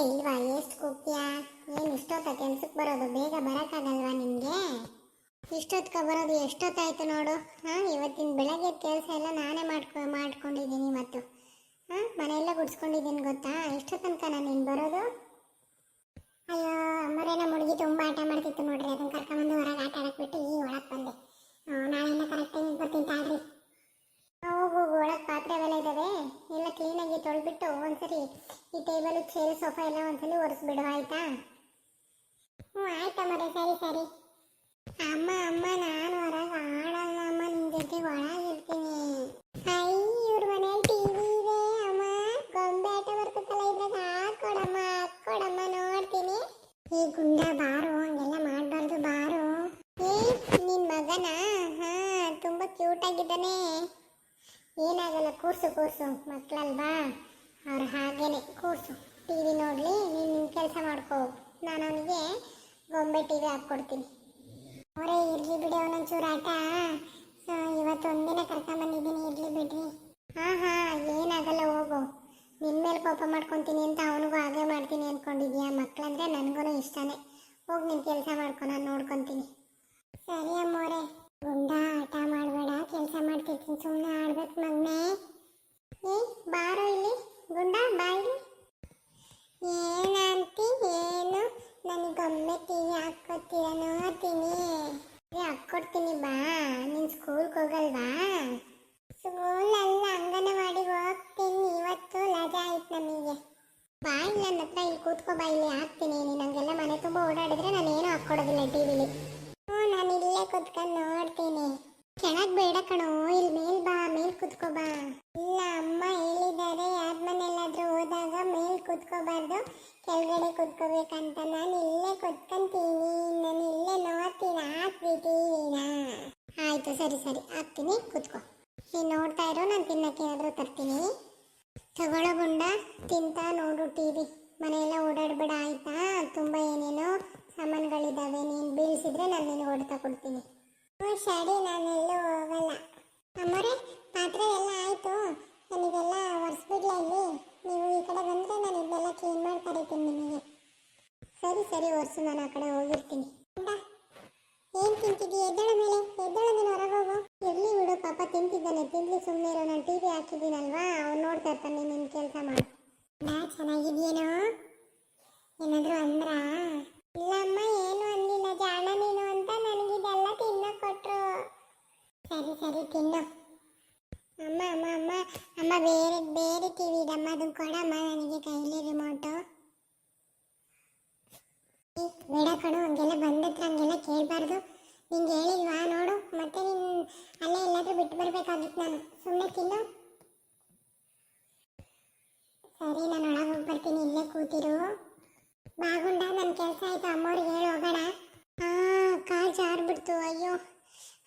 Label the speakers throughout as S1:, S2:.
S1: ಮನೇಲೇ ಇಲ್ವಾ, ಎಷ್ಟು ಕೂಗ್ತೀಯಾ ಏನು ಇಷ್ಟೊತ್ತ ಕೆಲ್ಸಕ್ಕೆ ಬರೋದು? ಬೇಗ ಬರೋಕ್ಕಾಗಲ್ವಾ ನಿಮಗೆ? ಇಷ್ಟೊತ್ಕ ಬರೋದು ಎಷ್ಟೊತ್ತಾಯ್ತು ನೋಡು. ಹಾಂ, ಇವತ್ತಿನ ಬೆಳಗ್ಗೆ ಕೆಲಸ ಎಲ್ಲ ನಾನೇ ಮಾಡ್ಕೊ, ಮಾಡ್ಕೊಂಡಿದ್ದೀನಿ ಇವತ್ತು. ಹಾಂ, ಮನೆಯೆಲ್ಲ ಗುಡ್ಸ್ಕೊಂಡಿದ್ದೀನಿ ಗೊತ್ತಾ? ಎಷ್ಟೋ ತನಕ ನಾನು ನೀನು ಬರೋದು? ಅಯ್ಯೋ ಅಮ್ಮರೇನ ಮುಡುಗಿ ತುಂಬ ಆಟ ಮಾಡ್ತಿತ್ತು ನೋಡ್ರಿ. ಅದನ್ನು ಕರ್ಕೊಂಬಂದು ಹೊರಗೆ ಆಟ ಆಡಕ್ಕೆ ಬಿಟ್ಟು ಈ ಒಳಗೆ ಬಂದೆ. ಈ ಟೇಬಲ್ ಚೇರ್, ಸೋಫಾ ಎಲ್ಲ ಒಂದ್ಸಲಿ ಒರೆಸ್ಬಿಡು, ಆಯ್ತಾ? ಹ್ಞೂ, ಆಯ್ತಾ ಮರೆ, ಸರಿ ಸರಿ. ಅಮ್ಮ ಅಮ್ಮ, ನಾನು ಹೊರಗೆ ಆಡಲ್ಲ ಅಮ್ಮ ನಿನ್ನ ಜೊತೆ ಒಳಗಿರ್ತೀನಿ. ಅಯ್ಯ, ಇವ್ರ ಮನೇಲಿ ಟಿವಿ ಇದೆ, ಅಮ್ಮ. ಗೊಂಬೆ ಆಟ ಬರ್ತದಲ್ಲ, ಇದ್ರಾಗ ಹಾಕೊಡಮ್ಮ ಹಾಕೊಡಮ್ಮ ನೋಡ್ತೀನಿ. ಈ ಗುಂಡ, ಬಾರು, ಹಂಗೆಲ್ಲ ಮಾಡಬಾರ್ದು, ಬಾರು. ಏ, ನಿನ್ ಮಗನ? ಹಾ, ತುಂಬಾ ಕ್ಯೂಟ್ ಆಗಿದ್ದಾನೆ. ಏನಾಗಲ್ಲ, ಕೂರ್ಸು ಕೂರ್ಸು ಮಕ್ಕಳಲ್ವಾ ಅವ್ರು ಹಾಗೇನೆ ಕೂರ್ಸು. ಟಿವಿ ನೋಡಲಿ, ನೀನು ನಿನ್ನ ಕೆಲಸ ಮಾಡ್ಕೋ ನಾನು ಅವನಿಗೆ ಗೊಂಬೆ ಟಿವಿ ಹಾಕ್ಕೊಡ್ತೀನಿ. ಅವರೇ, ಇರ್ಲಿ ಬಿಡಿ ಅವನೊಂಚೂರು ಆಟ. ಇವತ್ತು ಒಂದಿನ ಕರ್ಕೊಂಬಂದಿದ್ದೀನಿ, ಇರ್ಲಿ ಬಿಡ್ರಿ. ಹಾಂ, ಹಾ, ಏನಾಗಲ್ಲ ಹೋಗು. ನಿನ್ನ ಮೇಲೆ ಕೋಪ ಮಾಡ್ಕೊತೀನಿ ಅಂತ ಅವನಿಗೂ ಹಾಗೆ ಮಾಡ್ತೀನಿ ಅಂದ್ಕೊಂಡಿದ್ಯಾ ಮಕ್ಕಳಂದ್ರೆ ನನಗೂ ಇಷ್ಟನೇ. ಹೋಗಿ ನಿನ್ನ ಕೆಲಸ ಮಾಡ್ಕೊ ನಾನು ನೋಡ್ಕೊತೀನಿ ಸರಿ ಅಮ್ಮೋರೆ ಗುಂಡ ಆಟ ಮಾಡಬೇಡ ಕೆಲಸ ಮಾಡ್ತಿರ್ತೀನಿ ಸುಮ್ಮನೆ ಆಡ್ಬೇಕು ಮಗನೇ ಏ ಬಾರೋ ಇಲ್ಲಿ ಗುಂಡ ಬಾ ಇಲ್ಲಿ ಏನಂತಿ ಏನು ನನಗೊಮ್ಮೆ ಟಿವಿ ಹಾಕ್ಕೊತೀರ ನೋಡ್ತೀನಿ. ಹಾಕ್ಕೊಡ್ತೀನಿ ಬಾ. ನೀನು ಸ್ಕೂಲ್ಗೆ ಹೋಗಲ್ವಾ? ಸ್ಕೂಲ್ ಅಲ್ಲ ಅಂಗನವಾಡಿಗೆ ಹೋಗ್ತೀನಿ. ಇವತ್ತು ರಜಾ ಆಯ್ತು ನಮಗೆ. ಬಾ, ಇಲ್ಲ ನನ್ನ ಹತ್ರ ಇಲ್ಲಿ ಕೂತ್ಕೋ ಬಾ, ಇಲ್ಲಿ ಹಾಕ್ತೀನಿ. ನೀನು ಹಂಗೆಲ್ಲ ಮನೆ ತುಂಬ ಓಡಾಡಿದ್ರೆ ನಾನು ಏನು ಹಾಕ್ಕೊಡೋದಿಲ್ಲ ಟಿವಿಲಿ ಹ್ಞೂ, ನಾನು ಇಲ್ಲೇ ಕೂತ್ಕೊಂಡು ನೋಡ್ತೀನಿ. ಕೆಳಗೆ ಬೇಡ ಕಣೋ. ಇಲ್ಲಿ ಮೇಲ್ ಬಾ, ಮೇಲ್ ಕೂತ್ಕೋ ಬಾ. ಇಲ್ಲ, ಅಮ್ಮ ಹೇಳಿದ್ದಾರೆ. ಯಾರ ಮನೆಯಲ್ಲಾದ್ರೂ ಹೋದಾಗ ಮೇಲ್ ಕೂತ್ಕೋಬಾರ್ದು. ಕೆಳಗಡೆ ಕೂತ್ಕೋಬೇಕಂತ ನಾನು ಇಲ್ಲೇ ಕೂತ್ಕೊಂತೀನಿ ನಾನು ಇಲ್ಲೇ ನೋಡ್ತೀನಿ ಹಾಕ್ರಿ ಟಿವಿನ ಸರಿ ಸರಿ. ಹಾಕ್ತೀನಿ. ಕೂತ್ಕೋ. ನೀನು ನೋಡ್ತಾ ಇರೋ, ನಾನು ತಿನ್ನಕ್ಕೆ ಏನಾದರೂ ತರ್ತೀನಿ. ತಗೊಳ್ಳೋ ಗುಂಡ, ತಿಂತಾ ನೋಡು ಟಿ ವಿ. ಮನೆಯೆಲ್ಲ ಓಡಾಡಬೇಡ, ಆಯ್ತಾ? ತುಂಬ ಏನೇನೋ ಸಾಮಾನುಗಳಿದ್ದಾವೆ ನೀನು ಬೀಳಿಸಿದ್ರೆ ನಾನು ನಿನಗೆ ಹೊಡ್ತಾ ಕೊಡ್ತೀನಿ. ಹ್ಞೂ ಸರಿ ನಾನೆಲ್ಲೂ ಹೋಗಲ್ಲ. ಅಮ್ಮರೇ, ಪಾತ್ರೆ ಎಲ್ಲ ಆಯಿತು. ನನಗೆಲ್ಲ ಒರೆಸ್ಬಿಡ್ಲ ಇಲ್ಲಿ? ನೀವು ಈ ಕಡೆ ಬಂದರೆ ನಾನು ಇದನ್ನೆಲ್ಲ ಕ್ಲೀನ್ ಮಾಡಿ ಕರಿತೀನಿ ನಿಮಗೆ. ಸರಿ ಸರಿ, ಒರೆಸು, ನಾನು ಆ ಕಡೆ ಹೋಗಿರ್ತೀನಿ. ಗುಂಡ ಎದ್ದಳ ಮೇಲೆ. ಎದ್ದೇಳ ನೀನು ಹೊರಗೆ ಹೋಗು. ಎಲ್ಲಿ ಬಿಡು, ಪಾಪ ತಿಂತಿದ್ದಾನೆ. ತಿನ್ಲಿ ಸುಮ್ಮನೆ ಇರೋ. ನಾನು ಟಿವಿ ಹಾಕಿದ್ದೀನಲ್ವಾ? ಅವ್ನು ನೋಡ್ತಾ ಇರ್ತಾನೆ ನಿನ್ನ ಕೆಲಸ ಮಾಡು. ನಾ ಚೆನ್ನಾಗಿದ್ಯೇನೋ ಏನಾದರೂ ಅಂದ್ರಾ? ಇಲ್ಲ ಅಮ್ಮ ಏನು ಅಂದಿಲ್ಲ. ಜಾಣ ನೀನು ಅಂತ ನನಗಿದೆಲ್ಲ ತಿನ್ನೋ ಕೊಟ್ರು. ಸರಿ ಸರಿ, ತಿನ್ನು. ಅಮ್ಮ ಅಮ್ಮ ಅಮ್ಮ ಅಮ್ಮ ಬೇರೆ ಬೇರೆ ಟಿವಿ ಇದಮ್ಮ. ಅದನ್ನ ಕೊಡಮ್ಮ, ನನಗೆ ಕೈಲಿ ರಿಮೋಟು ಬೇಡ ಕಣು, ಹಂಗೆಲ್ಲ ಬಂದತ್ರ ಹಂಗೆಲ್ಲ ಕೇಳಬಾರ್ದು. ನಿಂಗೆ ಹೇಳಿಲ್ವಾ? ನೋಡು. ಮತ್ತೆ ನೀನು ಅಲ್ಲೇ ಎಲ್ಲಾದ್ರೂ ಬಿಟ್ಟು ಬರಬೇಕಾಗಿತ್ತು ನಾನು. ಸುಮ್ಮನೆ ತಿನ್ನು. ಸರಿ, ನಾನು ಒಳಗೆ ಹೋಗಿ ಬರ್ತೀನಿ. ಇಲ್ಲೇ ಕೂತಿರು. ಬಾಗುಂಡ ನನ್ನ ಕೆಲಸ ಆಯ್ತು ಅಮ್ಮವ್ರಿಗೆ ಹೇಳಿ ಹೋಗೋಣ ಹಾ ಕಾಲು ಜಾರ್ಬಿಡ್ತು ಅಯ್ಯೋ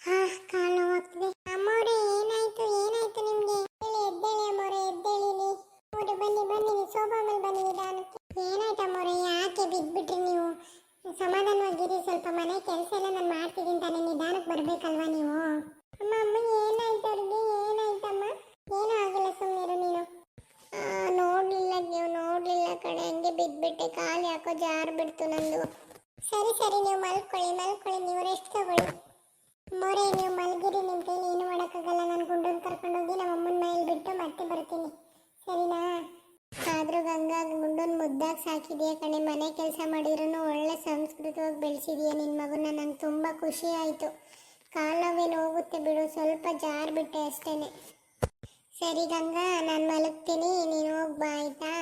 S1: ಹಾ ಕಾಲು ನೋವಾಗ್ತಿದೆ ಅಮ್ಮವ್ರೆ ಏನಾಯ್ತು ಏನಾಯ್ತು ನಿಮ್ಗೆ ಹೇಳಿ ಎದ್ದೇಳಿ ಅಮ್ಮವ್ರೆ ಎದ್ದೇಳಿಲಿ ಅಮ್ಮವ್ರೆ ಬನ್ನಿ ಬನ್ನಿ ನೀವು ಸೋಫಾ ಮೇಲೆ ಬನ್ನಿ ನಿಧಾನಕ್ಕೆ ಏನಾಯ್ತು ಅಮ್ಮವ್ರೆ ಯಾಕೆ ಬಿದ್ಬಿಟ್ರಿ ನೀವು ಸಮಾಧಾನವಾಗಿರಿ ಸ್ವಲ್ಪ ಮನೆ ಕೆಲಸ ಎಲ್ಲ ನಾನು ಮಾಡ್ತಿದ್ದೀನಿ ತಾನೇ ನಿಧಾನಕ್ಕೆ ಬರ್ಬೇಕಲ್ವಾ ನೀವು ಅಮ್ಮ ಅಮ್ಮ ಏನಾಯ್ತು ಅವ್ರಿಗೆ ಏನಾಯ್ತಮ್ಮ ಏನೂ ಆಗಿಲ್ಲ ಸುಮ್ಮನಿರು ನೀನು ಆ, ನೋಡ್ಲಿಲ್ಲ ನೀವು ನೋಡ್ಲಿಲ್ಲ ಕಡೆ ಹಂಗೆ ಬಿದ್ಬಿಟ್ಟೆ ಕಾಲು ಯಾಕೋ ಜಾರ್ ಬಿಡ್ತು ನಂದು. ಸರಿ ಸರಿ, ನೀವು ಮಲ್ಕೊಳ್ಳಿ ಮಲ್ಕೊಳ್ಳಿ, ನೀವು ರೆಸ್ಟ್ ತಗೊಳ್ಳಿ. ಮೊರೆ, ನೀವು ಮಲಗಿರಿ ನಿಮ್ಮ ಕೈಲಿ ಏನು ಮಾಡೋಕ್ಕಾಗಲ್ಲ. ನಾನು ಗುಂಡನ್ ಕರ್ಕೊಂಡೋಗಿ ನಮ್ಮ ಅಮ್ಮನ ಮೈಲಿ ಬಿಟ್ಟು ಮತ್ತೆ ಬರ್ತೀನಿ. ಸರಿನಾ? ಆದರೂ ಗಂಗಾ ಗುಂಡನ್ ಮುದ್ದಾಗಿ ಸಾಕಿದೆಯಾ ಕಣೆ? ಮನೆ ಕೆಲಸ ಮಾಡಿದ್ರೂ ಒಳ್ಳೆ ಸಂಸ್ಕೃತವಾಗಿ ಬೆಳೆಸಿದೆಯಾ ನಿನ್ನ ಮಗನ? ನಂಗೆ ತುಂಬ ಖುಷಿ ಆಯಿತು. ಕಾಲವೇನು ಹೋಗುತ್ತೆ ಬಿಡು, ಸ್ವಲ್ಪ ಜಾರ್ ಬಿಟ್ಟೆ ಅಷ್ಟೇನೆ. ಸರಿ ಗಂಗಾ, ನಾನು ಮಲಗ್ತೀನಿ. ನೀನು ಹೋಗ್ಬಾ ಆಯ್ತಾ?